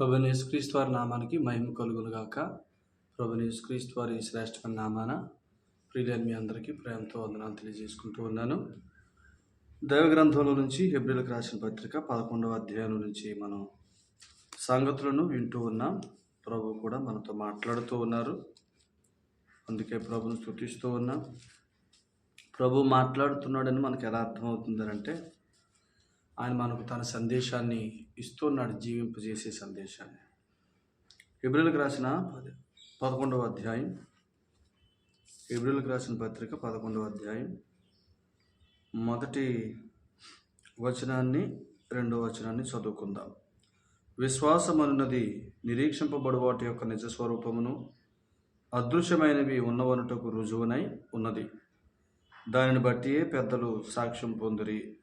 ప్రభుని యేసుక్రీస్తు వారి నామానికి మహిమ కలుగును గాక ప్రభుని యేసుక్రీస్తు వారి శ్రేష్టమైన నామాన ప్రియులైన మీ అందరికీ ప్రేమతో వందనాలు తెలియజేసుకుంటూ ఉన్నాను. దైవ గ్రంథంలో నుంచి హెబ్రిలకు రాసిన పత్రిక పదకొండవ అధ్యాయం నుంచి మనం సంగతులను వింటూ ఉన్నాం. ప్రభు కూడా మనతో మాట్లాడుతూ ఉన్నారు. అందుకే ప్రభుని స్థుతిస్తూ ఉన్నాం. ప్రభు మాట్లాడుతున్నాడని మనకు ఎలా అర్థమవుతుందంటే ఆయన మనకు తన సందేశాన్ని ఇస్తున్నాడు జీవింపజేసే సందేశాన్ని. ఏప్రిల్కి రాసిన పదకొండవ అధ్యాయం. ఏప్రిల్కి రాసిన పత్రిక పదకొండవ అధ్యాయం. మొదటి వచనాన్ని రెండవ వచనాన్ని చదువుకుందాం. విశ్వాసం అనున్నది నిరీక్షింపబడు వాటి యొక్క నిజ స్వరూపమును అదృశ్యమైనవి ఉన్నవనుటకు రుజువునై ఉన్నది. దానిని బట్టియే పెద్దలు సాక్ష్యం పొందిరి.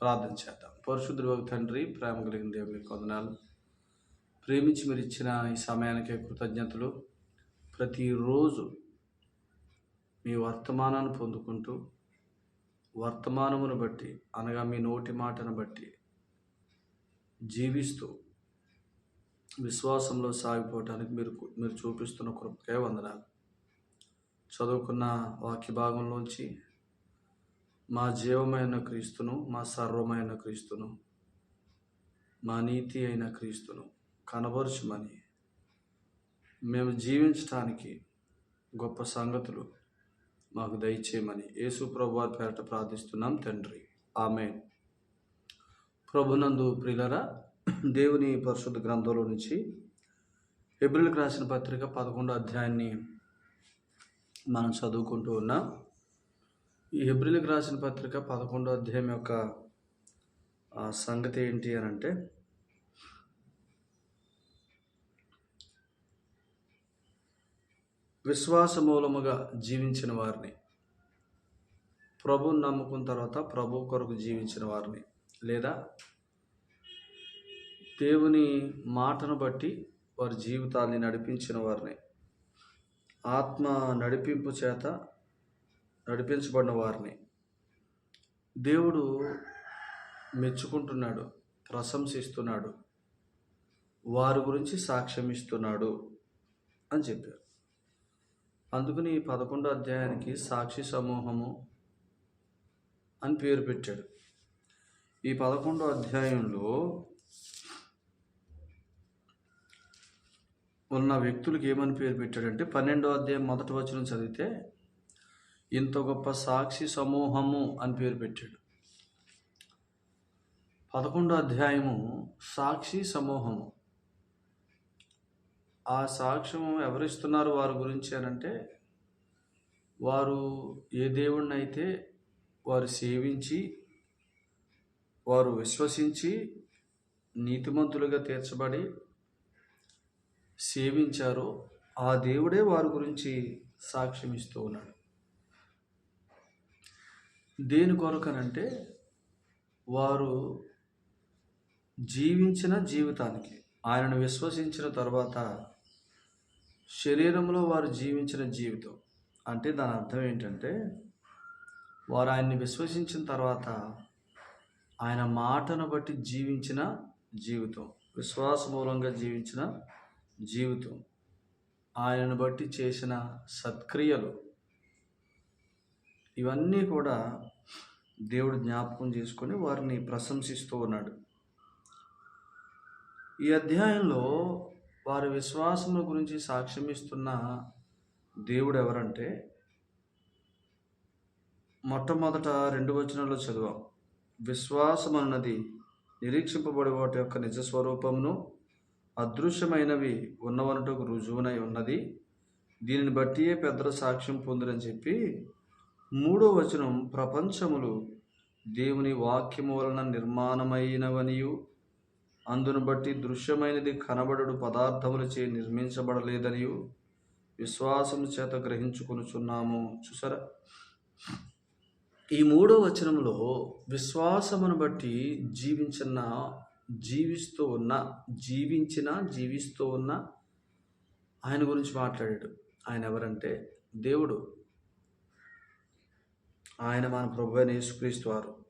ప్రార్థన చేద్దాం. పరిశుద్ధుడు తండ్రి ప్రేమ కలిగిన దేవుని కొందనాలు ప్రేమించి మీరు ఇచ్చిన ఈ సమయానికే కృతజ్ఞతలు. ప్రతిరోజు మీ వర్తమానాన్ని పొందుకుంటూ వర్తమానమును బట్టి అనగా మీ నోటి మాటను బట్టి జీవిస్తూ విశ్వాసంలో సాగిపోవటానికి మీరు మీరు చూపిస్తున్న కృపకే వందనాలు. చదువుకున్న వాక్య భాగంలోంచి మా జీవమైన క్రీస్తును మా సర్వమైన క్రీస్తును మా నీతి అయిన క్రీస్తును కనబరుచుమని. మేము జీవించటానికి గొప్ప సంగతులు మాకు దయచేయమని యేసు ప్రభు వారి పేరట ప్రార్థిస్తున్నాం తండ్రి. ఆమె ప్రభునందు ప్రియులరా దేవుని పరిశుద్ధ గ్రంథంలో నుంచి ఎబ్రిల్కి రాసిన పత్రిక పదకొండో అధ్యాయాన్ని మనం చదువుకుంటూ ఉన్నాం. ఈ ఎబ్రిల్కి రాసిన పత్రిక పదకొండో అధ్యాయం యొక్క సంగతి ఏంటి అని అంటే విశ్వాస మూలముగా జీవించిన వారిని ప్రభు నమ్ముకున్న తర్వాత ప్రభు కొరకు జీవించిన వారిని లేదా దేవుని మాటను బట్టి వారి జీవితాన్ని నడిపించిన వారిని ఆత్మ నడిపింపు చేత నడిపించబడిన వారిని. దేవుడు మెచ్చుకుంటున్నాడు ప్రశంసిస్తున్నాడు వారి గురించి సాక్ష్యం ఇస్తున్నాడు అని చెప్పారు. అందుకని ఈ పదకొండో అధ్యాయానికి సాక్షి సమూహము అని పేరు పెట్టాడు. ఈ పదకొండో అధ్యాయంలో ఉన్న వ్యక్తులకు ఏమని పేరు పెట్టాడంటే పన్నెండో అధ్యాయం మొదటి వచనం చదివితే ఇంత గొప్ప సాక్షి సమూహము అని పేరు పెట్టాడు. పదకొండో అధ్యాయము సాక్షి సమూహము. ఆ సాక్ష్యం ఎవరిస్తున్నారు వారి గురించి అని అంటే వారు ఏ దేవుణ్ణి అయితే వారు సేవించి వారు విశ్వసించి నీతిమంతులుగా తీర్చబడి సేవించారో ఆ దేవుడే వారి గురించి సాక్ష్యం ఇస్తూ ఉన్నాడు. దేని కొరకనంటే వారు జీవించిన జీవితానికి ఆయనను విశ్వసించిన తర్వాత శరీరంలో వారు జీవించిన జీవితం. అంటే దాని అర్థం ఏంటంటే వారు ఆయన్ని విశ్వసించిన తర్వాత ఆయన మాటను బట్టి జీవించిన జీవితం. విశ్వాస మూలంగా జీవించిన జీవితం. ఆయనను బట్టి చేసిన సత్క్రియలు. ఇవన్నీ కూడా దేవుడు జ్ఞాపకం చేసుకొని వారిని ప్రశంసిస్తూ ఉన్నాడు. ఈ అధ్యాయంలో వారి విశ్వాసము గురించి సాక్ష్యం ఇస్తున్న దేవుడు ఎవరంటే మొట్టమొదట రెండు వచనంలో చదివాం. విశ్వాసం అన్నది నిరీక్షింపబడి వాటి యొక్క నిజ స్వరూపమును అదృశ్యమైనవి ఉన్నవనటకు రుజువునై ఉన్నది. దీనిని బట్టియే పెద్దల సాక్ష్యం పొందిరని చెప్పి మూడో వచనం ప్రపంచములు దేవుని వాక్యము వలన నిర్మాణమైనవనియు. అందును బట్టి దృశ్యమైనది కనబడడు పదార్థములచే నిర్మించబడలేదనియు. విశ్వాసం చేత గ్రహించుకొనుచున్నాము. చూసారా? ఈ మూడో వచనంలో విశ్వాసమును బట్టి జీవించిన జీవిస్తూ ఉన్న జీవించిన జీవిస్తూ ఉన్న ఆయన గురించి మాట్లాడాడు. ఆయన ఎవరంటే దేవుడు. ఆయన మన ప్రభు అయిన యేసుక్రీస్తు వారు.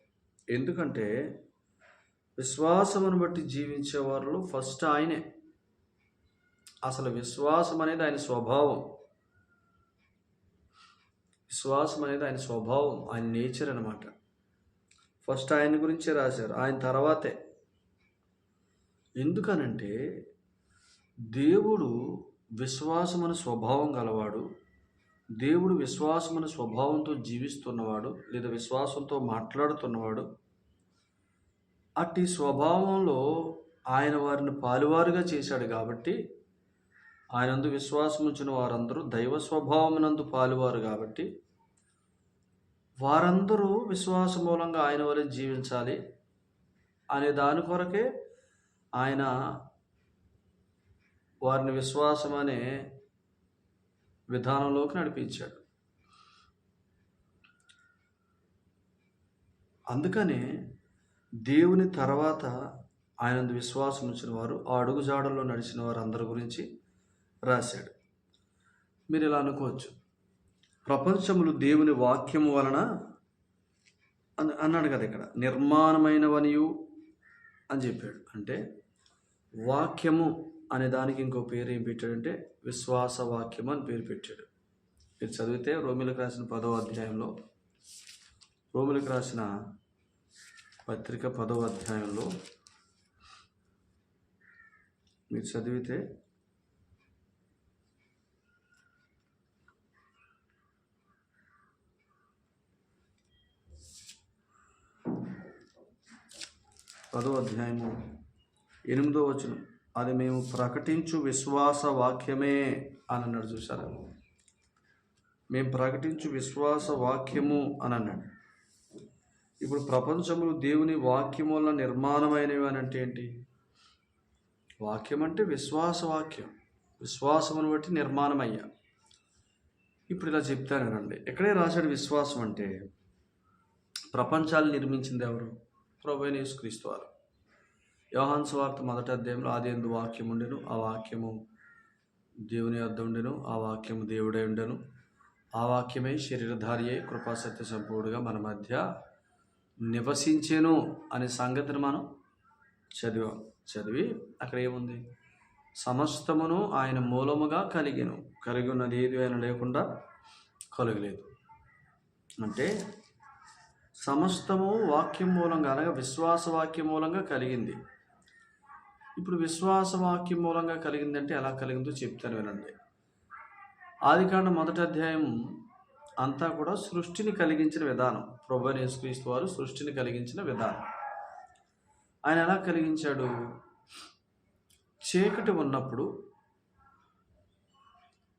ఎందుకంటే విశ్వాసమును బట్టి జీవించే వారిలో ఫస్ట్ ఆయనే. అసలు విశ్వాసం అనేది ఆయన స్వభావం. విశ్వాసం అనేది ఆయన స్వభావం ఆయన నేచర్ అనమాట ఫస్ట్ ఆయన గురించే రాశారు ఆయన తర్వాతే. ఎందుకనంటే దేవుడు విశ్వాసం అనే స్వభావం గలవాడు. దేవుడు విశ్వాసమైన స్వభావంతో జీవిస్తున్నవాడు లేదా విశ్వాసంతో మాట్లాడుతున్నవాడు అట్టి స్వభావంలో ఆయన వారిని పాలువారుగా చేశాడు కాబట్టి ఆయనందు విశ్వాసం ఉంచిన వారందరూ దైవ స్వభావమునందు పాలువారు కాబట్టి వారందరూ విశ్వాస మూలంగా ఆయన వలె జీవించాలి అనే దాని కొరకే ఆయన వారిని విశ్వాసం అనే విధానంలోకి నడిపించాడు. అందుకనే దేవుని తర్వాత ఆయన విశ్వాసం ఉంచిన వారు ఆ అడుగుజాడల్లో నడిచిన వారు అందరి గురించి రాశాడు. మీరు ఇలా అనుకోవచ్చు. ప్రపంచములు దేవుని వాక్యము వలన అని అన్నాడు కదా ఇక్కడ నిర్మాణమైనవనియు అని చెప్పాడు. అంటే వాక్యము అనే దానికి ఇంకో పేరు ఏం పెట్టాడంటే విశ్వాస వాక్యం అని పేరు పెట్టాడు. మీరు చదివితే రోమిలకు రాసిన పదవ అధ్యాయంలో రోమిలకు రాసిన పత్రిక పదవ అధ్యాయంలో మీరు చదివితే పదో అధ్యాయము ఎనిమిదో వచనం. అది మేము ప్రకటించు విశ్వాస వాక్యమే అని అన్నాడు చూసారా మేము ప్రకటించు విశ్వాస వాక్యము అని అన్నాడు. ఇప్పుడు ప్రపంచంలో దేవుని వాక్యం వల్ల నిర్మాణమైనవి అని అంటే ఏంటి? వాక్యం అంటే విశ్వాస వాక్యం. విశ్వాసమును బట్టి నిర్మాణం అయ్యా ఇప్పుడు ఇలా చెప్తానండి ఎక్కడే రాశాడు విశ్వాసం అంటే? ప్రపంచాలు నిర్మించింది ఎవరు? ప్రభు యేసుక్రీస్తు వారు. యోహాన్ స్వార్త మొదటి అధ్యాయంలో ఆది ఎందు వాక్యం ఉండెను ఆ వాక్యము దేవుని వద్ద ఉండెను ఆ వాక్యము దేవుడే ఉండెను. ఆ వాక్యమే శరీరధారి అయి సంపూర్ణగా మన మధ్య నివసించేను అనే సంగతిని మనం చదివాం చదివి అక్కడ ఏముంది? సమస్తమును ఆయన మూలముగా కలిగిను. కలిగి ఉన్నది ఏది ఆయన లేకుండా కలగలేదు. అంటే సమస్తము వాక్యం మూలంగా అనగా విశ్వాస వాక్యం మూలంగా కలిగింది. ఇప్పుడు విశ్వాస వాక్యం మూలంగా కలిగిందంటే ఎలా కలిగిందో చెప్తాను వినండి. ఆదికాండ మొదటి అధ్యాయం అంతా కూడా సృష్టిని కలిగించిన విధానం. ప్రభు యేసుక్రీస్తు వారు సృష్టిని కలిగించిన విధానం. ఆయన ఎలా కలిగించాడు? చీకటి ఉన్నప్పుడు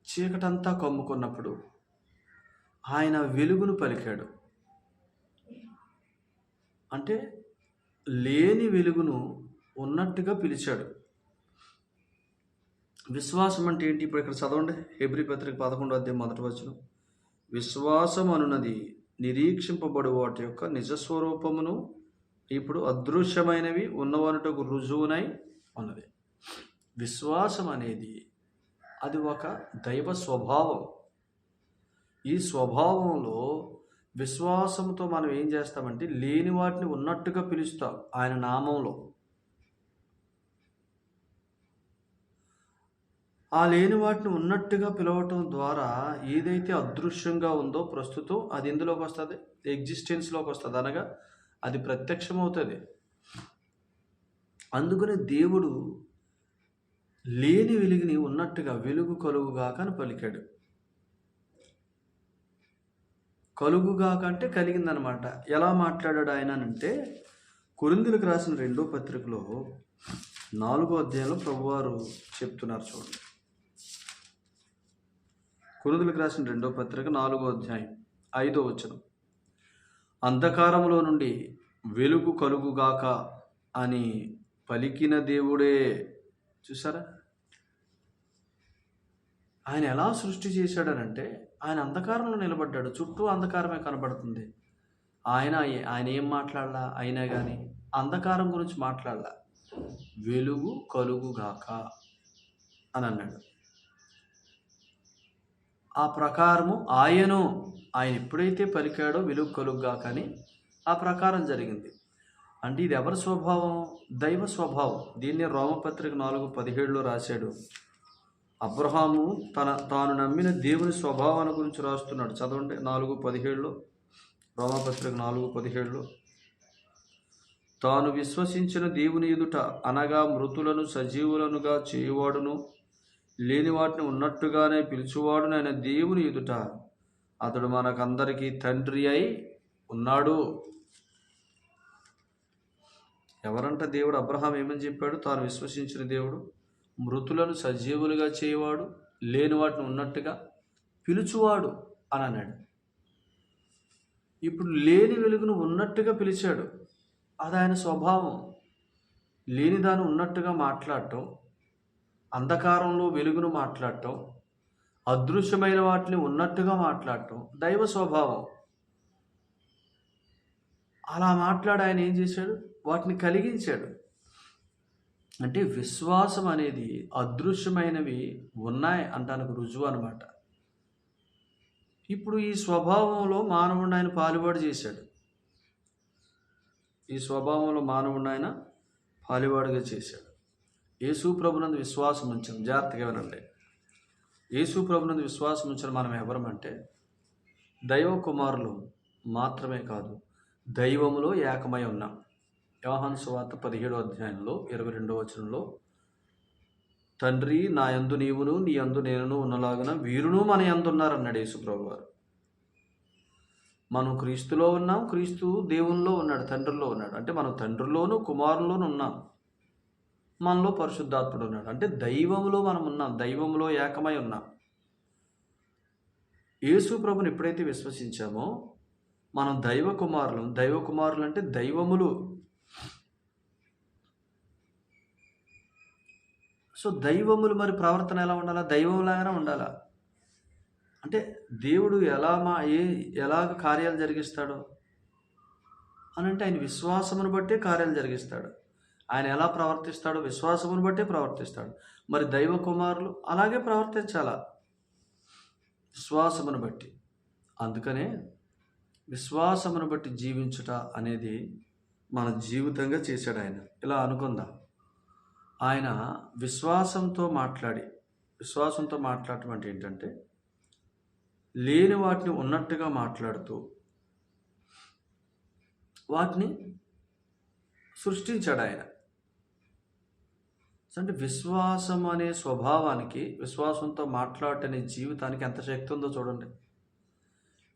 చీకటంతా కమ్ముకున్నప్పుడు ఆయన వెలుగును పలికాడు. అంటే లేని వెలుగును ఉన్నట్టుగా పిలిచాడు. విశ్వాసం అంటే ఏంటి? ఇప్పుడు ఇక్కడ చదవండి. హెబ్రి పత్రిక పదకొండో అధ్యాయం మొదటి వచ్చిన విశ్వాసం అనున్నది నిరీక్షింపబడు వాటి యొక్క నిజస్వరూపమును ఇప్పుడు అదృశ్యమైనవి ఉన్నవనుటకు రుజువునై ఉన్నది విశ్వాసం అనేది అది ఒక దైవ స్వభావం. ఈ స్వభావంలో విశ్వాసంతో మనం ఏం చేస్తామంటే లేని వాటిని ఉన్నట్టుగా పిలుస్తాం ఆయన నామంలో. ఆ లేని వాటిని ఉన్నట్టుగా పిలవటం ద్వారా ఏదైతే అదృశ్యంగా ఉందో ప్రస్తుతం అది ఎందులోకి వస్తుంది? ఎగ్జిస్టెన్స్లోకి వస్తుంది అనగా అది ప్రత్యక్షమవుతుంది. అందుకని దేవుడు లేని వెలుగుని ఉన్నట్టుగా వెలుగు కలుగుగాక అని పలికాడు. కలుగుగాక అంటే కలిగిందనమాట. ఎలా మాట్లాడాడు ఆయన అంటే కురిందులకు రాసిన రెండో పత్రికలో నాలుగో అధ్యాయంలో ప్రభువారు చెప్తున్నారు చూడండి. కురుదులకు రాసిన రెండో పత్రిక నాలుగో అధ్యాయం ఐదో వచనం. అంధకారంలో నుండి వెలుగు కలుగుగాక అని పలికిన దేవుడే చూసారా ఆయన ఎలా సృష్టి చేశాడనంటే ఆయన అంధకారంలో నిలబడ్డాడు. చుట్టూ అంధకారమే కనబడుతుంది. ఆయన ఆయన ఏం మాట్లాడలా? అయినా కానీ అంధకారం గురించి మాట్లాడలా. వెలుగు కలుగుగాక అని అన్నాడు. ఆ ప్రకారము ఆయను ఆయన ఎప్పుడైతే పలికాడో విలువ కలుగ్గా కానీ ఆ ప్రకారం జరిగింది. అంటే ఇది ఎవరి స్వభావం? దైవ స్వభావం. దీన్ని రోమపత్రిక నాలుగు పదిహేడులో రాశాడు. అబ్రహాము తన తాను నమ్మిన దేవుని స్వభావాన్ని గురించి రాస్తున్నాడు. చదవండి. నాలుగు పదిహేడులో. రోమపత్రిక నాలుగు పదిహేడులో. తాను విశ్వసించిన దేవుని ఎదుట అనగా మృతులను సజీవులనుగా చేయువాడును లేని వాటిని ఉన్నట్టుగానే పిలుచువాడు ఆయన దేవుని ఎదుట. అతడు మనకందరికీ తండ్రి అయి ఉన్నాడు. ఎవరంట దేవుడు? అబ్రహాం ఏమని చెప్పాడు? తాను విశ్వసించిన దేవుడు. మృతులను సజీవులుగా చేయవాడు. లేని వాటిని ఉన్నట్టుగా పిలుచువాడు అని అన్నాడు. ఇప్పుడు లేని వెలుగును ఉన్నట్టుగా పిలిచాడు. అది ఆయన స్వభావం. లేని దాన్ని ఉన్నట్టుగా మాట్లాడటం అంధకారంలో వెలుగును మాట్లాడటం అదృశ్యమైన వాటిని ఉన్నట్టుగా మాట్లాడటం దైవ స్వభావం. అలా మాట్లాడి ఆయన ఏం చేశాడు? వాటిని కలిగించాడు. అంటే విశ్వాసం అనేది అదృశ్యమైనవి ఉన్నాయి అంటానికి రుజువు అనమాట ఇప్పుడు ఈ స్వభావంలో మానవుడిని ఆయన పాలుబాటు చేశాడు. ఈ స్వభావంలో మానవుడిని ఆయన పాలుబాటుగా చేశాడు. యేసు ప్రభునందు విశ్వాసం ఉంచడం జాగ్రత్తగా వినండి. యేసు ప్రభునందు విశ్వాసం ఉంచిన మనం ఎవరమంటే దైవ కుమారులు మాత్రమే కాదు దైవములో ఏకమై ఉన్నాం. వ్యవహాన్ సువార్త పదిహేడో అధ్యాయంలో ఇరవై రెండో వచనంలో తండ్రి నా యందు నీవును నీ యందు నేనును ఉన్నలాగున వీరును మన యందు ఉన్నారన్నాడు యేసుప్రభు వారు మనం క్రీస్తులో ఉన్నాం క్రీస్తు దేవునిలో ఉన్నాడు తండ్రిలో ఉన్నాడు. అంటే మనం తండ్రిలోను కుమారులోను ఉన్నాం. మనలో పరిశుద్ధాత్ముడు ఉన్నాడు. అంటే దైవములో మనం ఉన్నాం దైవములో ఏకమై ఉన్నాం. యేసు ప్రభుని ఎప్పుడైతే విశ్వసించామో మనం దైవ కుమారులు దైవ కుమారులు అంటే దైవములు. సో దైవములు మరి ప్రవర్తన ఎలా ఉండాలా? దైవంలాగానే ఉండాలా? అంటే దేవుడు ఎలా మా ఏ ఎలాగ కార్యాలు జరిగిస్తాడో? అని అంటే ఆయన విశ్వాసమును బట్టే కార్యాలు జరిగిస్తాడు. ఆయన ఎలా ప్రవర్తిస్తాడో విశ్వాసమును బట్టే ప్రవర్తిస్తాడు. మరి దైవ కుమారులు అలాగే ప్రవర్తించాలా? విశ్వాసమును బట్టి. అందుకనే విశ్వాసమును బట్టి జీవించుట అనేది మన జీవితంగా చేశాడు ఆయన. ఇలా అనుకుందాం? ఆయన విశ్వాసంతో మాట్లాడి విశ్వాసంతో మాట్లాడటం అంటే ఏంటంటే లేని వాటిని ఉన్నట్టుగా మాట్లాడుతూ వాటిని సృష్టించాడు ఆయన. అంటే విశ్వాసం అనే స్వభావానికి విశ్వాసంతో మాట్లాడటనే జీవితానికి ఎంత శక్తి ఉందో చూడండి.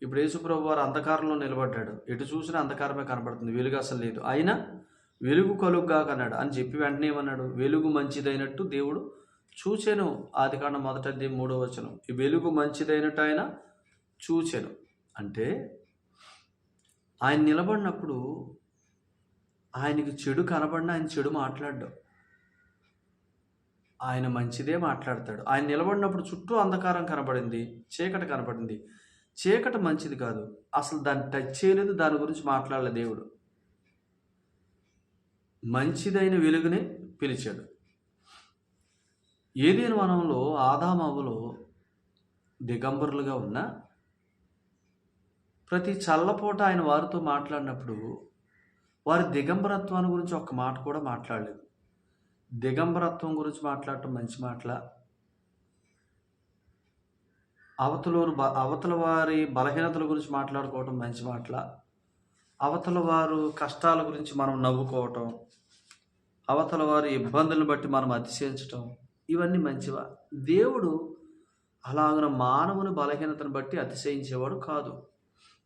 ఇప్పుడు యేసుప్రభు వారు అంధకారంలో నిలబడ్డాడు. ఎటు చూసినా అంధకారమే కనబడుతుంది. వెలుగు అసలు లేదు. అయినా వెలుగు కలుగ్గా కన్నాడు. అని చెప్పి వెంటనే ఏమన్నాడు? వెలుగు మంచిదైనట్టు దేవుడు చూచాను. ఆది కాండ మొదటది మూడో వచనం. ఈ వెలుగు మంచిదైనట్టు ఆయన చూచాను. అంటే ఆయన నిలబడినప్పుడు ఆయనకి చెడు కనబడినా ఆయన చెడు మాట్లాడ్డాడు ఆయన మంచిదే మాట్లాడతాడు. ఆయన నిలబడినప్పుడు చుట్టూ అంధకారం కనబడింది చీకటి కనబడింది. చీకటి మంచిది కాదు. అసలు దాన్ని టచ్ చేయలేదు దాని గురించి మాట్లాడలే దేవుడు. మంచిదైన వెలుగునే పిలిచాడు. ఏదేని వనంలో ఆదామవులో దిగంబరులుగా ఉన్న ప్రతి చల్లపూట ఆయన వారితో మాట్లాడినప్పుడు వారి దిగంబరత్వాన్ని గురించి ఒక్క మాట కూడా మాట్లాడలేదు. దిగంబరత్వం గురించి మాట్లాడటం మంచి మాటల. అవతలూరు బ అవతల వారి బలహీనతల గురించి మాట్లాడుకోవటం మంచి మాటల. అవతల వారు కష్టాల గురించి మనం నవ్వుకోవటం. అవతల వారి ఇబ్బందులను బట్టి మనం అతిశయించటం. ఇవన్నీ మంచివా? దేవుడు అలాగన మానవుని బలహీనతను బట్టి అతిశయించేవాడు కాదు.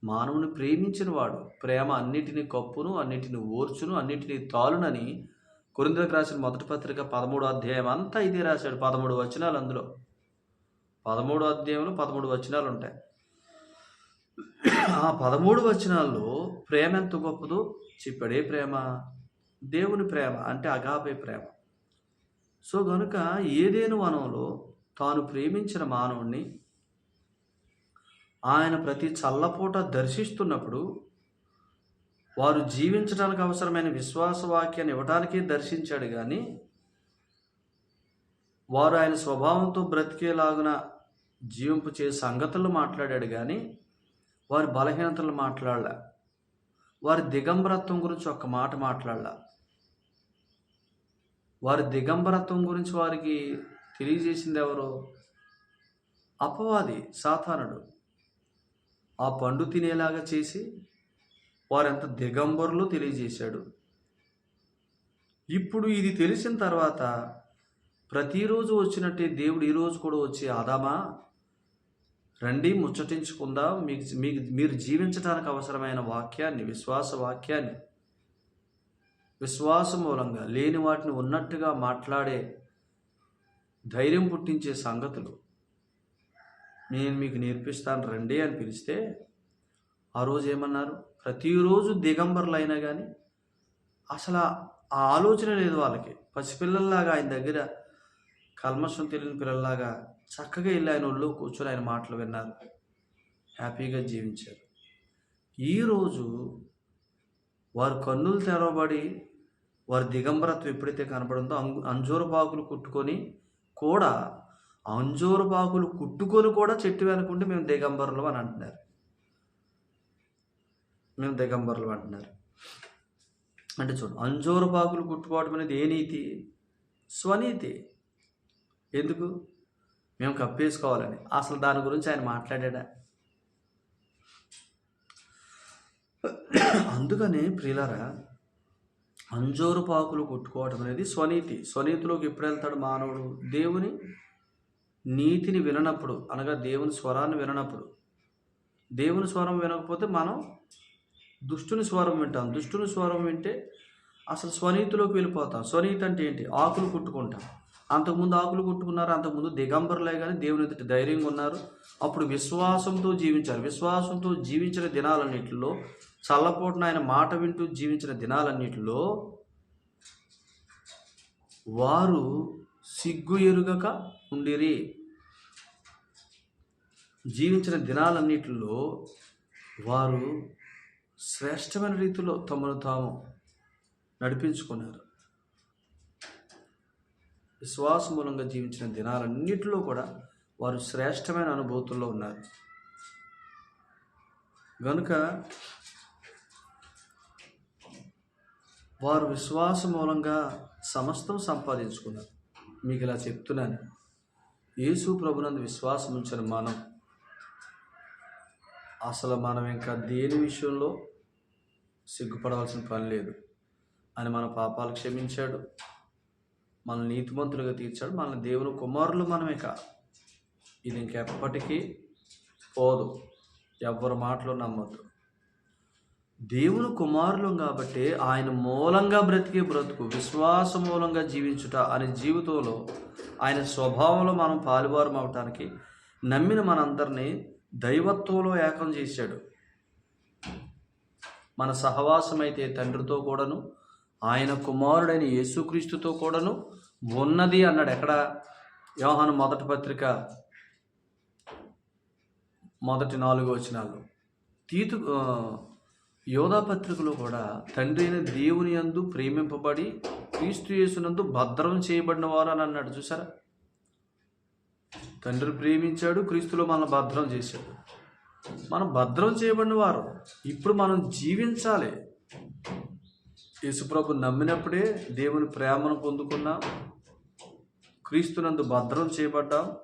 మానవుని ప్రేమించిన వాడు ప్రేమ అన్నిటిని కప్పును అన్నిటిని ఓర్చును అన్నిటిని తాలునని కొరిందులకు రాసిన మొదటి పత్రిక పదమూడు అధ్యాయం అంతా ఇదే రాశాడు పదమూడు వచనాలు అందులో. పదమూడు అధ్యాయంలో పదమూడు వచనాలు ఉంటాయి. ఆ పదమూడు వచనాల్లో ప్రేమ ఎంత గొప్పదో చెప్పాడే ప్రేమ దేవుని ప్రేమ అంటే అగాపే ప్రేమ. సో గనుక ఏదేను వనంలో తాను ప్రేమించిన మానవుణ్ణి ఆయన ప్రతి చల్లపూట దర్శిస్తున్నప్పుడు వారు జీవించడానికి అవసరమైన విశ్వాస వాక్యాన్ని ఇవ్వడానికే దర్శించాడు కానీ వారు ఆయన స్వభావంతో బ్రతికేలాగున జీవింపు చే సంగతులు మాట్లాడాడు కానీ వారి బలహీనతలు మాట్లాడలే. వారి దిగంబరత్వం గురించి ఒక్క మాట మాట్లాడలే. వారి దిగంబరత్వం గురించి వారికి తెలియజేసింది ఎవరు? అపవాది సాతానుడు. ఆ పండు తినేలాగా చేసి వారెంత దిగంబరులో తెలియజేశాడు. ఇప్పుడు ఇది తెలిసిన తర్వాత ప్రతిరోజు వచ్చినట్టే దేవుడు ఈరోజు కూడా వచ్చి ఆదామా రండి ముచ్చటించుకుందాం. మీకు మీకు మీరు జీవించడానికి అవసరమైన వాక్యాన్ని విశ్వాస వాక్యాన్ని విశ్వాస మూలంగా లేని వాటిని ఉన్నట్టుగా మాట్లాడే ధైర్యం పుట్టించే సంగతులు. నేను మీకు నేర్పిస్తాను రండి అని పిలిస్తే ఆ రోజు ఏమన్నారు? ప్రతిరోజు దిగంబరులు అయినా కానీ అసలు ఆ ఆలోచన లేదు వాళ్ళకి. పసిపిల్లల్లాగా ఆయన దగ్గర కల్మషం తెలియని పిల్లల్లాగా చక్కగా వెళ్ళి ఆయన ఒళ్ళు కూర్చొని ఆయన మాటలు విన్నారు. హ్యాపీగా జీవించారు. ఈరోజు వారు కన్నులు తెరవబడి వారి దిగంబరత్వం ఎప్పుడైతే కనబడిందో అంగు అంజూరు బాకులు కుట్టుకొని కూడా అంజూరు బాకులు కుట్టుకొని కూడా చెట్టు వెనుకుంటే మేము దిగంబరులు అని అంటున్నారు. మేము దిగంబరులు అంటున్నారు. అంటే చూడు అంజోరు పాకులు కుట్టుకోవడం అనేది ఏ నీతి? స్వనీతి. ఎందుకు? మేము కప్పేసుకోవాలని. అసలు దాని గురించి ఆయన మాట్లాడా అందుకనే ప్రియులరా అంజోరు పాకులు కుట్టుకోవటం అనేది స్వనీతి. స్వనీతిలోకి ఎప్పుడు వెళ్తాడు మానవుడు? దేవుని నీతిని విననప్పుడు అనగా దేవుని స్వరాన్ని విననప్పుడు. దేవుని స్వరం వినకపోతే మనం దుష్టుని స్వరం వింటాం. దుష్టుని స్వరం వింటే అసలు స్వనీతిలోకి వెళ్ళిపోతాం. స్వనీతి అంటే ఏంటి? ఆకులు కుట్టుకుంటాం. అంతకుముందు ఆకులు కుట్టుకున్నారు అంతకుముందు దిగంబరులే కానీ దేవుని ఎదుటి ధైర్యంగా ఉన్నారు. అప్పుడు విశ్వాసంతో జీవించారు. విశ్వాసంతో జీవించిన దినాలన్నింటిలో చల్లపోటున ఆయన మాట వింటూ జీవించిన దినాలన్నిటిలో వారు సిగ్గు ఎరుగక ఉండిరి. జీవించిన దినాలన్నిటిలో వారు శ్రేష్టమైన రీతిలో తమను తాము నడిపించుకున్నారు. విశ్వాసమూలంగా జీవించిన దినాలన్నిటిలో కూడా వారు శ్రేష్టమైన అనుభూతుల్లో ఉన్నారు. కనుక వారు విశ్వాస మూలంగా సమస్తం సంపాదించుకున్నారు. మీకు ఇలా చెప్తున్నాను. యేసు ప్రభునందు విశ్వాసం ఉంచిన మనం అసలు మనం ఇంకా దేని విషయంలో సిగ్గుపడవలసిన పని లేదు. అని మన పాపాలు క్షమించాడు. మన నీతిమంతులుగా తీర్చాడు. మన దేవుని కుమారులు మనమే కా. ఇది ఇంకెప్పటికీ పోదు. ఎవరి మాటలు నమ్మద్దు. దేవుని కుమారులు కాబట్టి ఆయన మూలంగా బ్రతికే బ్రతుకు విశ్వాస మూలంగా జీవించుట అనే జీవితంలో ఆయన స్వభావంలో మనం పాలువారం అవటానికి నమ్మిన మనందరినీ దైవత్వంలో ఏకం చేశాడు. మన సహవాసం అయితే తండ్రితో కూడాను ఆయన కుమారుడైన యేసుక్రీస్తుతో కూడాను ఉన్నది అన్నాడు. ఎక్కడ? యోహాను మొదటి పత్రిక మొదటి నాలుగు వచనాలు తీతు ఆ, యోధా పత్రికలో కూడా తండ్రి అయిన దేవుని యందు ప్రేమింపబడి క్రీస్తు యేసునందు భద్రం చేయబడిన వారు అని అన్నాడు. చూసారా? తండ్రి ప్రేమించాడు క్రీస్తులో మనల్ని భద్రం చేశాడు. మనం భద్రం చేయబడిన వారు. ఇప్పుడు మనం జీవించాలి. యేసుప్రభు నమ్మినప్పుడే దేవుని ప్రేమను పొందుకున్నాం. క్రీస్తునందు భద్రం చేయబడ్డాం.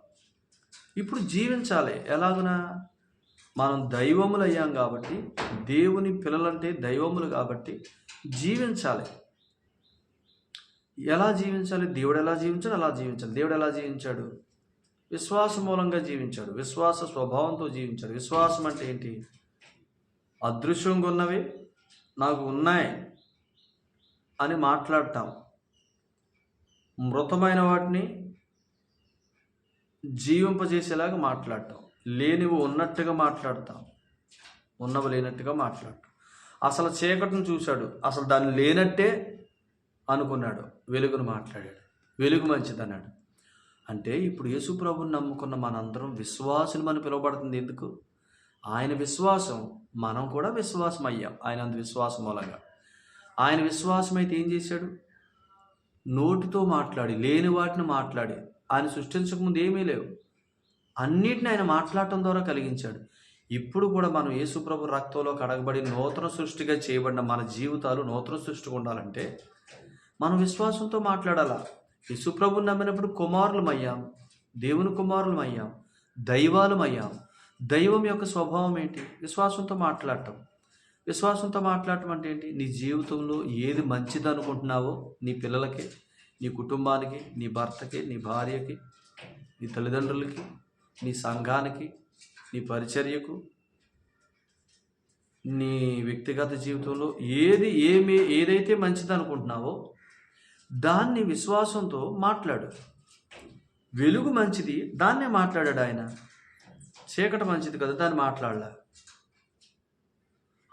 ఇప్పుడు జీవించాలి. ఎలాగునా? మనం దైవములు అయ్యాం కాబట్టి దేవుని పిల్లలంటే దైవములు కాబట్టి జీవించాలి. ఎలా జీవించాలి? దేవుడు ఎలా జీవించాడు? అలా జీవించాలి. దేవుడు ఎలా జీవించాడు? విశ్వాస మూలంగా జీవించాడు. విశ్వాస స్వభావంతో జీవించాడు. విశ్వాసం అంటే ఏంటి? అదృశ్యంగా ఉన్నవి నాకు ఉన్నాయి అని మాట్లాడటం మృతమైన వాటిని జీవింపజేసేలాగా మాట్లాడటం లేనివి ఉన్నట్టుగా మాట్లాడతాం. ఉన్నవి లేనట్టుగా మాట్లాడటం అసలు చీకటిని చూశాడు. అసలు దాన్ని లేనట్టే అనుకున్నాడు. వెలుగును మాట్లాడాడు. వెలుగు మంచిదన్నాడు. అంటే ఇప్పుడు యేసుప్రభుని నమ్ముకున్న మనందరం విశ్వాసం అని పిలువబడుతుంది. ఎందుకు? ఆయన విశ్వాసం మనం కూడా విశ్వాసం అయ్యాం ఆయన అంత విశ్వాసం మూలంగా. ఆయన విశ్వాసం అయితే ఏం చేశాడు? నోటితో మాట్లాడి లేని వాటిని మాట్లాడి. ఆయన సృష్టించకముందు ఏమీ లేవు. అన్నిటిని ఆయన మాట్లాడటం ద్వారా కలిగించాడు. ఇప్పుడు కూడా మనం యేసుప్రభు రక్తంలో కడగబడి నూతన సృష్టిగా చేయబడిన మన జీవితాలు నూతన సృష్టిగా ఉండాలంటే మనం విశ్వాసంతో మాట్లాడాలా? యేసుప్రభుని నమ్మినప్పుడు కుమారులమయ్యాం. దేవుని కుమారులమయ్యాం. దైవాలమయ్యాం. దైవం యొక్క స్వభావం ఏంటి? విశ్వాసంతో మాట్లాడటం. విశ్వాసంతో మాట్లాడటం అంటే ఏంటి? నీ జీవితంలో ఏది మంచిది అనుకుంటున్నావో నీ పిల్లలకి నీ కుటుంబానికి నీ భర్తకి నీ భార్యకి నీ తల్లిదండ్రులకి నీ సంఘానికి నీ పరిచర్యకు నీ వ్యక్తిగత జీవితంలో ఏది ఏమి ఏదైతే మంచిది అనుకుంటున్నావో దాన్ని విశ్వాసంతో మాట్లాడు. వెలుగు మంచిది దాన్నే మాట్లాడాడు ఆయన. చీకటి మంచిది కదా దాన్ని మాట్లాడలా.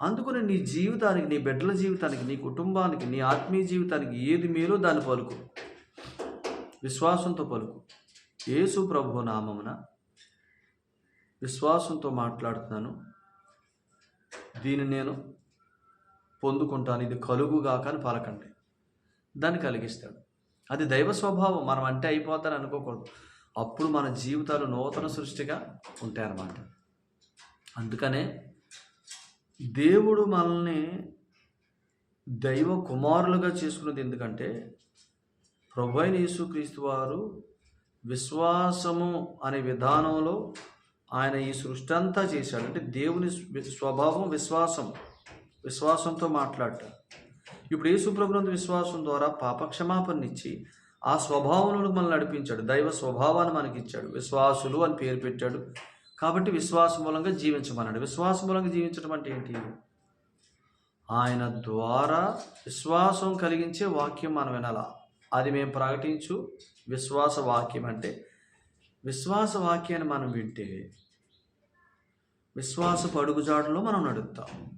అందుకని నీ జీవితానికి నీ బిడ్డల జీవితానికి నీ కుటుంబానికి నీ ఆత్మీయ జీవితానికి ఏది మేలో దాన్ని పలుకు. విశ్వాసంతో పలుకు. యేసు ప్రభు నామమున విశ్వాసంతో మాట్లాడుతున్నాను. దీన్ని నేను పొందుకుంటాను. ఇది కలుగుగాక అని పలకండి. దాన్ని కలిగిస్తాడు. అది దైవ స్వభావం. మనం అంటే అయిపోతాను అనుకోకూడదు. అప్పుడు మన జీవితాలు నూతన సృష్టిగా ఉంటాయన్నమాట. అందుకనే దేవుడు మనల్ని దైవ కుమారులుగా చేసుకున్నది ఎందుకంటే ప్రభు అయిన యేసుక్రీస్తు వారు విశ్వాసము అనే విధానంలో ఆయన ఈ సృష్టి అంతా చేశాడు. అంటే దేవుని స్వభావం విశ్వాసం. విశ్వాసంతో మాట్లాడటం. ఇప్పుడు యేసు విశ్వాసం ద్వారా పాపక్షమాపణ ఇచ్చి ఆ స్వభావంలో మనల్ని నడిపించాడు దైవ స్వభావాన్ని మనకి ఇచ్చాడు విశ్వాసులు అని పేరు పెట్టాడు. కాబట్టి విశ్వాస మూలంగా జీవించమన్నాడు. విశ్వాస మూలంగా జీవించడం అంటే ఏంటి? ఆయన ద్వారా విశ్వాసం కలిగించే వాక్యం మనం వినాలా? అది మేము ప్రకటించు విశ్వాస వాక్యం అంటే విశ్వాస వాక్యాన్ని మనం వింటే విశ్వాస పడుగుజాడులో మనం నడుస్తాం.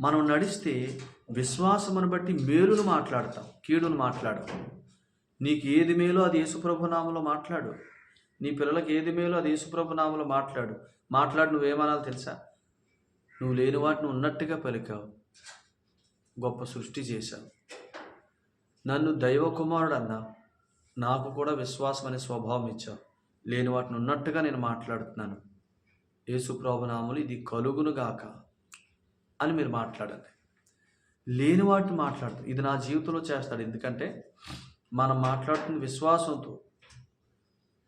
మనం నడిస్తే విశ్వాసమును బట్టి మేలును మాట్లాడతాం కీడును మాట్లాడతాం. నీకు ఏది మేలో అది యేసుప్రభునామలో మాట్లాడు. నీ పిల్లలకి ఏది మేలో అది యేసుప్రభునామలో మాట్లాడు. మాట్లాడు నువ్వేమనాలో తెలుసా? నువ్వు లేని వాటిని ఉన్నట్టుగా పలికావు. గొప్ప సృష్టి చేశావు. నన్ను దైవ కుమారుడు అన్నావు నాకు కూడా విశ్వాసం అనే స్వభావం ఇచ్చావు. లేని వాటిని ఉన్నట్టుగా నేను మాట్లాడుతున్నాను. యేసుప్రభునాములు ఇది కలుగును గాక అని మీరు మాట్లాడాలి లేని వాటిని మాట్లాడుతుంది. ఇది నా జీవితంలో చేస్తాడు. ఎందుకంటే మనం మాట్లాడుతున్న విశ్వాసంతో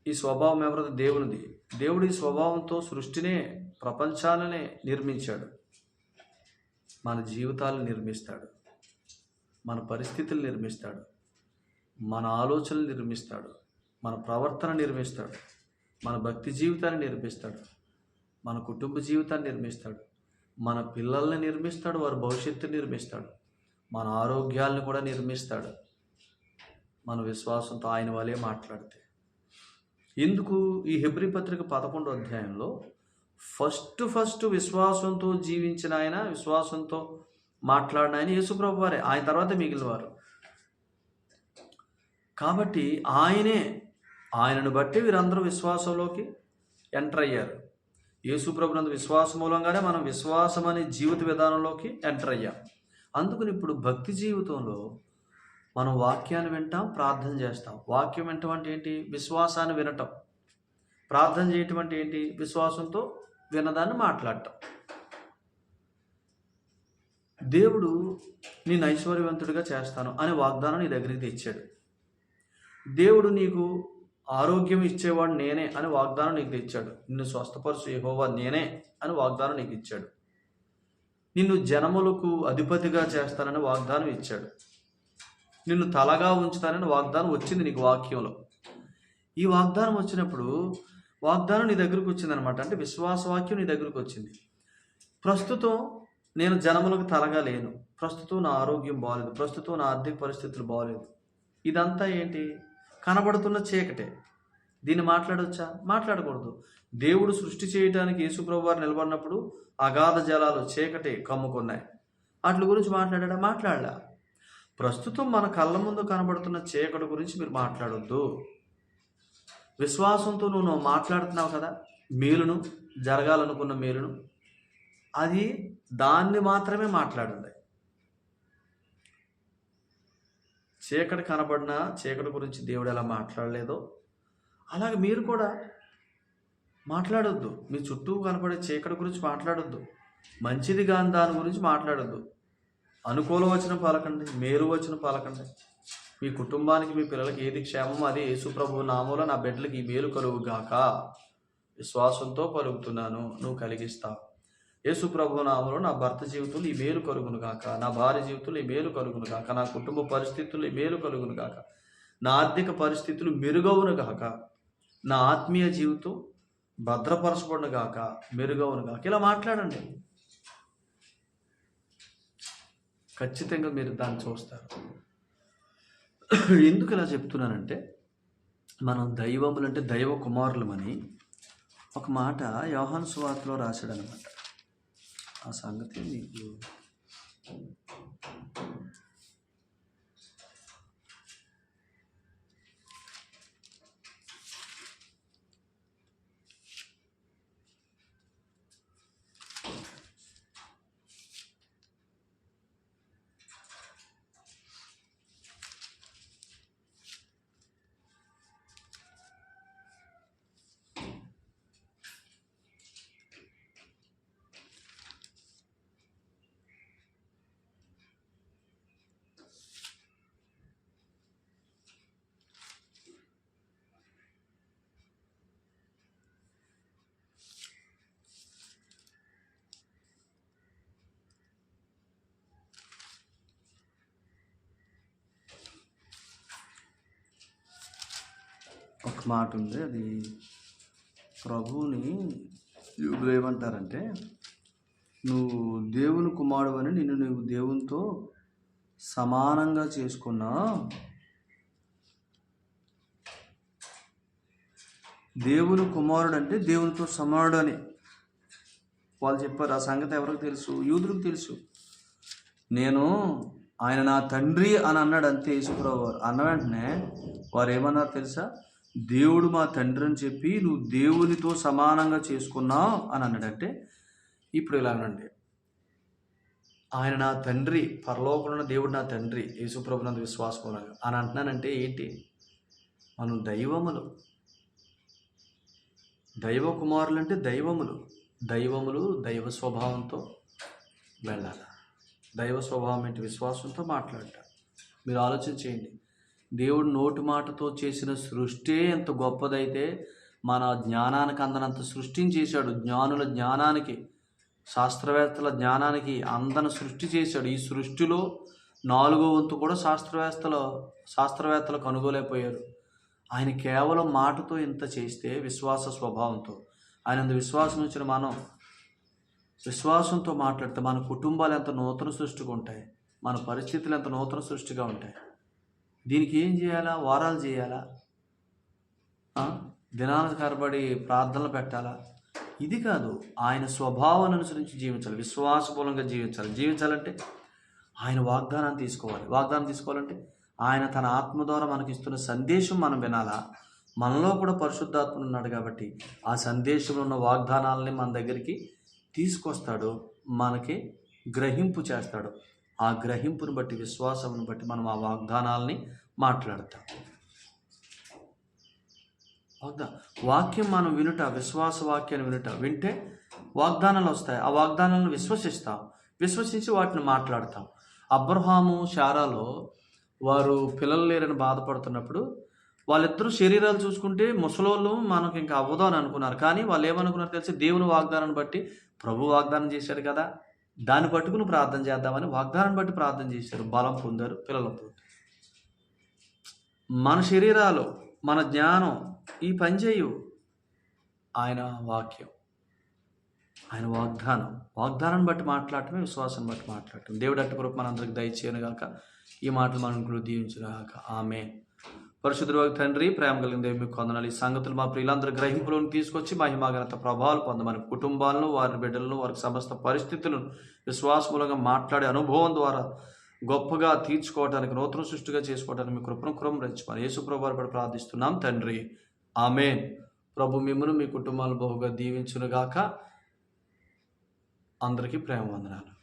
ఈ స్వభావం ఎవరిది? దేవునిది. దేవుడు ఈ స్వభావంతో సృష్టినే ప్రపంచాలనే నిర్మించాడు. మన జీవితాలను నిర్మిస్తాడు. మన పరిస్థితులు నిర్మిస్తాడు. మన ఆలోచనలు నిర్మిస్తాడు. మన ప్రవర్తన నిర్మిస్తాడు. మన భక్తి జీవితాన్ని నిర్మిస్తాడు. మన కుటుంబ జీవితాన్ని నిర్మిస్తాడు. మన పిల్లల్ని నిర్మిస్తాడు వారి భవిష్యత్తు నిర్మిస్తాడు. మన ఆరోగ్యాలను కూడా నిర్మిస్తాడు. మన విశ్వాసంతో ఆయన వాళ్ళే మాట్లాడితే. ఎందుకు ఈ హెబ్రి పత్రిక పదకొండో అధ్యాయంలో ఫస్ట్ ఫస్ట్ విశ్వాసంతో జీవించిన ఆయన విశ్వాసంతో మాట్లాడిన ఆయన యేసుప్రభు వారే ఆయన తర్వాత మిగిలినవారు. కాబట్టి ఆయనే ఆయనను బట్టి వీరందరూ విశ్వాసంలోకి ఎంటర్ అయ్యారు. యేసుప్రభునందు విశ్వాసం మూలంగానే మనం విశ్వాసం అనే జీవిత విధానంలోకి ఎంటర్ అయ్యాం. అందుకని ఇప్పుడు భక్తి జీవితంలో మనం వాక్యాన్ని వింటాం ప్రార్థన చేస్తాం. వాక్యం వినటం అంటే ఏంటి? విశ్వాసాన్ని వినటం. ప్రార్థన చేయటం అంటే ఏంటి? విశ్వాసంతో వినదాన్ని మాట్లాడటం. దేవుడు నేను ఐశ్వర్యవంతుడిగా చేస్తాను అనే వాగ్దానం నీ దగ్గరికి తెచ్చాడు. దేవుడు నీకు ఆరోగ్యం ఇచ్చేవాడు నేనే అని వాగ్దానం నీకు తెచ్చాడు నిన్ను స్వస్థపరచు యెహోవా నేనే అని వాగ్దానం నీకు ఇచ్చాడు. నిన్ను జనములకు అధిపతిగా చేస్తానని వాగ్దానం ఇచ్చాడు. నిన్ను తలగా ఉంచుతానని వాగ్దానం వచ్చింది నీకు వాక్యంలో. ఈ వాగ్దానం వచ్చినప్పుడు వాగ్దానం నీ దగ్గరకు వచ్చిందనమాట. అంటే విశ్వాస వాక్యం నీ దగ్గరకు వచ్చింది. ప్రస్తుతం నేను జనములకు తలగా లేను. ప్రస్తుతం నా ఆరోగ్యం బాగాలేదు ప్రస్తుతం నా ఆర్థిక పరిస్థితులు బాగాలేదు ఇదంతా ఏంటి? కనబడుతున్న చీకటే. దీన్ని మాట్లాడొచ్చా? మాట్లాడకూడదు. దేవుడు సృష్టి చేయడానికి యేసుప్రభు వారు నిలబడినప్పుడు అగాధ జలాలు చీకటి కమ్ముకున్నాయి. వాటి గురించి మాట్లాడా మాట్లాడలా. ప్రస్తుతం మన కళ్ళ ముందు కనబడుతున్న చీకటి గురించి మీరు మాట్లాడొద్దు. విశ్వాసంతో నువ్వు నువ్వు మాట్లాడుతున్నావు కదా? మేలును జరగాలనుకున్న మేలును. అది దాన్ని మాత్రమే మాట్లాడండి చీకటి కనబడినా చీకటి గురించి దేవుడు ఎలా మాట్లాడలేదో అలాగే మీరు కూడా మాట్లాడొద్దు. మీ చుట్టూ కనపడే చీకటి గురించి మాట్లాడొద్దు. మంచిది కాని దాని గురించి మాట్లాడొద్దు. అనుకూలం వచ్చిన పలకండి మేలు వచ్చిన పలకండి. మీ కుటుంబానికి మీ పిల్లలకి ఏది క్షేమం అది యేసుప్రభు నామంలో నా బిడ్డలకి ఈ మేలు కలుగుగాక. విశ్వాసంతో పలుకుతున్నాను. నువ్వు కలిగిస్తావు. యేసు ప్రభు నామంలో నా భర్త జీవితంలో ఈ మేలు కలుగును గాక. నా భార్య జీవితంలో ఈ మేలు కలుగును గాక. నా కుటుంబ పరిస్థితుల్లో ఈ మేలు కలుగును గాక. నా ఆర్థిక పరిస్థితులు మెరుగవును గాక. నా ఆత్మీయ జీవితం భద్రపరచబడును గాక. మెరుగవును గాక. ఇలా మాట్లాడండి. ఖచ్చితంగా మీరు దాన్ని చూస్తారు. ఎందుకు ఇలా చెప్తున్నానంటే మనం దైవములు అంటే దైవ కుమారులమని ఒక మాట యోహాన్ సువార్తలో రాశాడనమాట ఆ సంగతి మీకు ఒక మాట ఉంది. అది ప్రభువుని యూదులు ఏమంటారంటే నువ్వు దేవుని కుమారుడు అని నిన్ను నువ్వు దేవునితో సమానంగా చేసుకున్నా దేవుని కుమారుడు అంటే దేవునితో సమానుడు అని. వాళ్ళు చెప్పారు. ఆ సంగతి ఎవరికి తెలుసు? యూదులకు తెలుసు. నేను ఆయన నా తండ్రి అని అన్నాడు అంతే యేసుప్రభు వారు అన్న వెంటనే వారు ఏమన్నారు తెలుసా? దేవుడు మా తండ్రి అని చెప్పి నువ్వు దేవునితో సమానంగా చేసుకున్నావు అని అన్నాడంటే ఇప్పుడు ఇలా అనండి. ఆయన నా తండ్రి పరలోకంలో దేవుడు నా తండ్రి యేసుప్రభు నందు విశ్వాసం అని అంటున్నానంటే ఏంటి? మనం దైవములు. దైవ కుమారులు అంటే దైవములు. దైవములు దైవ స్వభావంతో వెళ్ళాలి? దైవ స్వభావం ఏంటి? విశ్వాసంతో మాట్లాడటం. మీరు ఆలోచన చేయండి. దేవుడు నోటి మాటతో చేసిన సృష్టి ఎంత గొప్పదైతే మన జ్ఞానానికి అందనంత సృష్టిని చేశాడు. జ్ఞానుల జ్ఞానానికి శాస్త్రవేత్తల జ్ఞానానికి అందన సృష్టి చేశాడు. ఈ సృష్టిలో నాలుగో వంతు కూడా శాస్త్రవేత్తలు శాస్త్రవేత్తలు కనుగోలేకపోయారు ఆయన కేవలం మాటతో ఇంత చేస్తే విశ్వాస స్వభావంతో ఆయన అంత విశ్వాసం వచ్చిన మనం విశ్వాసంతో మాట్లాడితే మన కుటుంబాలు ఎంత నూతన సృష్టిగా ఉంటాయి మన పరిస్థితులు ఎంత నూతన సృష్టిగా ఉంటాయి. దీనికి ఏం చేయాలా? వారాలు చేయాలా? దినాల కరబడి ప్రార్థనలు పెట్టాలా? ఇది కాదు. ఆయన స్వభావాన్ని అనుసరించి జీవించాలి. విశ్వాసపూలంగా జీవించాలి. జీవించాలంటే ఆయన వాగ్దానాన్ని తీసుకోవాలి. వాగ్దానం తీసుకోవాలంటే ఆయన తన ఆత్మ ద్వారా మనకి ఇస్తున్న సందేశం మనం వినాలా? మనలో కూడా పరిశుద్ధాత్మ ఉన్నాడు కాబట్టి ఆ సందేశంలో ఉన్న వాగ్దానాలని మన దగ్గరికి తీసుకొస్తాడు. మనకి గ్రహింపు చేస్తాడు. ఆ గ్రహింపును బట్టి విశ్వాసమును బట్టి మనం ఆ వాగ్దానాలని మాట్లాడతాం. వాగ్దా వాక్యం మనం వినుట విశ్వాస వాక్యాన్ని వినుట వింటే వాగ్దానాలు వస్తాయి. ఆ వాగ్దానాలను విశ్వసిస్తాం. విశ్వసించి వాటిని మాట్లాడతాం. అబ్రహాము శారాలో వారు పిల్లలు లేరని బాధపడుతున్నప్పుడు వాళ్ళిద్దరూ శరీరాలు చూసుకుంటే ముసలోళ్ళు మనకు ఇంకా అవ్వదు అని అనుకున్నారు. కానీ వాళ్ళు ఏమనుకున్నారు తెలిసి? దేవుని వాగ్దానాన్ని బట్టి ప్రభు వాగ్దానం చేశాడు కదా. దాన్ని పట్టుకుని ప్రార్థన చేద్దామని వాగ్దానం బట్టి ప్రార్థన చేశారు. బలం పొందారు పిల్లలతో మన శరీరాలు మన జ్ఞానం ఈ పని చేయు ఆయన వాక్యం ఆయన వాగ్దానం. వాగ్దానం బట్టి మాట్లాడటమే విశ్వాసం బట్టి మాట్లాడటం. దేవుడు అట్టు కృప మనందరికి దయచేయను గాక ఈ మాటలు మనం కూడా ఆమె పరిశుద్ధుడు తండ్రి ప్రేమ కలిగిన దేవి మీకు కొందనాలు ఈ సంగతులు మా ప్రియులందరూ గ్రహింపులను తీసుకొచ్చి మహిమాగనత ప్రభావాలు పొందమని కుటుంబాలను వారి బిడ్డలను వారి సమస్త పరిస్థితులను విశ్వాసమూలంగా మాట్లాడే అనుభవం ద్వారా గొప్పగా తీర్చుకోవడానికి నూతన సృష్టిగా చేసుకోవడానికి మీ కృపను కృపం రచించమని యేసు ప్రార్థిస్తున్నాం. తండ్రి ఆమె ప్రభు మిమ్మను మీ కుటుంబాలు బహుగా దీవించునుగాక. అందరికీ ప్రేమ వందనాలు.